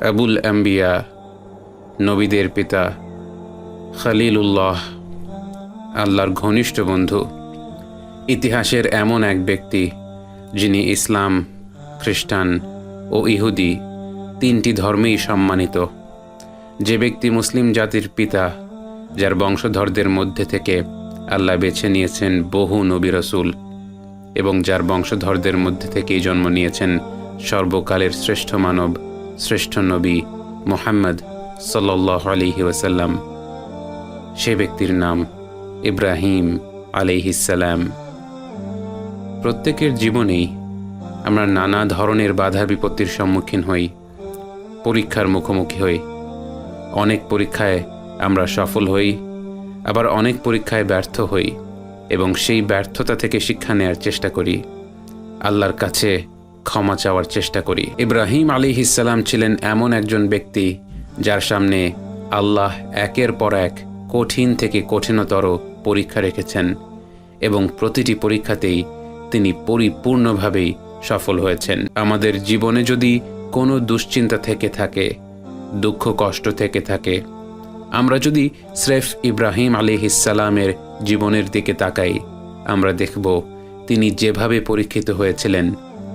আবুল আম্বিয়া, নবীদের পিতা, খালিলুল্লাহ, আল্লাহর ঘনিষ্ঠ বন্ধু, ইতিহাসের এমন এক ব্যক্তি যিনি ইসলাম, খ্রিস্টান ও ইহুদি তিনটি ধর্মেই সম্মানিত। যে ব্যক্তি মুসলিম জাতির পিতা, যার বংশধরদের মধ্যে থেকে আল্লাহ বেছে নিয়েছেন বহু নবী রসুল এবং যার বংশধরদের মধ্যে থেকেই জন্ম নিয়েছেন সর্বকালের শ্রেষ্ঠ মানব শ্রেষ্ঠ নবী মোহাম্মদ সাল্লাহ আলিহি সে ব্যক্তির নাম ইব্রাহিম আলিহিসাল্লাম প্রত্যেকের জীবনেই আমরা নানা ধরনের বাধা বিপত্তির সম্মুখীন হই, পরীক্ষার মুখোমুখি হই। অনেক পরীক্ষায় আমরা সফল হই, আবার অনেক পরীক্ষায় ব্যর্থ হই এবং সেই ব্যর্থতা থেকে শিক্ষা নেয়ার চেষ্টা করি। আল্লাহর কাছে ক্ষমা চাওয়ার চেষ্টা করি। ইব্রাহিম আলী ইসাল্লাম ছিলেন এমন একজন ব্যক্তি যার সামনে আল্লাহ একের পর এক কঠিন থেকে কঠিনতর পরীক্ষা রেখেছেন এবং প্রতিটি পরীক্ষাতেই তিনি পরিপূর্ণভাবেই সফল হয়েছেন। আমাদের জীবনে যদি কোনো দুশ্চিন্তা থেকে থাকে, দুঃখ কষ্ট থেকে থাকে, আমরা যদি স্রেফ ইব্রাহিম আলী ইসালামের জীবনের দিকে তাকাই, আমরা দেখব তিনি যেভাবে পরীক্ষিত হয়েছিলেন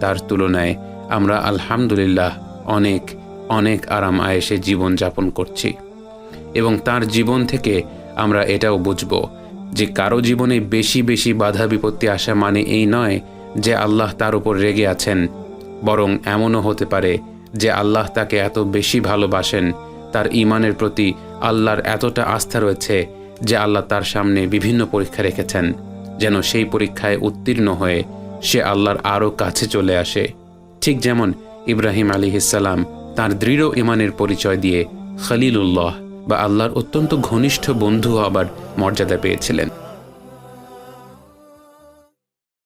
তার তুলনায় আমরা আলহামদুলিল্লাহ অনেক অনেক আরাম আয়েসে জীবন যাপন করছি। এবং তার জীবন থেকে আমরা এটাও বুঝব যে কারও জীবনে বেশি বেশি বাধা বিপত্তি আসা মানে এই নয় যে আল্লাহ তার উপর রেগে আছেন, বরং এমনও হতে পারে যে আল্লাহ তাকে এত বেশি ভালোবাসেন, তার ইমানের প্রতি আল্লাহর এতটা আস্থা রয়েছে যে আল্লাহ তার সামনে বিভিন্ন পরীক্ষা রেখেছেন, যেন সেই পরীক্ষায় উত্তীর্ণ হয়ে সে আল্লাহর আরও কাছে চলে আসে। ঠিক যেমন ইব্রাহিম আলী ইসাল্লাম তার দৃঢ় ইমানের পরিচয় দিয়ে খালিলুল্লাহ বা আল্লাহর অত্যন্ত ঘনিষ্ঠ বন্ধু হবার মর্যাদা পেয়েছিলেন।